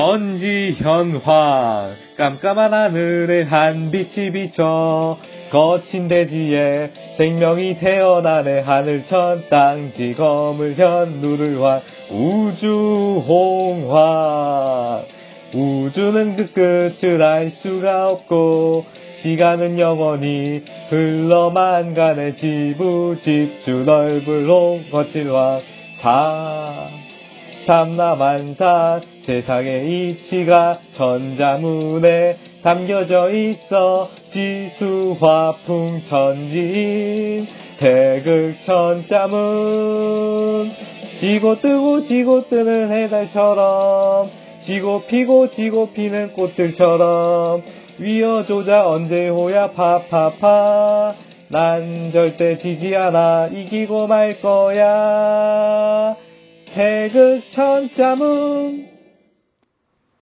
천지현황 깜깜한 하늘에 한 빛이 비쳐 거친 대지에 생명이 태어나네 하늘천 땅지 거물 현누를 환 우주홍황 우주는 그 끝을 알 수가 없고 시간은 영원히 흘러만 가네 지부 집주 넓을 홍 거칠황 사 삼라만사 세상의 이치가 전자문에 담겨져 있어. 지수화풍 천지인 태극천자문. 지고 뜨고 지고 뜨는 해달처럼 지고 피고 지고 피는 꽃들처럼 위어조자 언제호야 파파파. 난 절대 지지 않아 이기고 말 거야 태극 천자문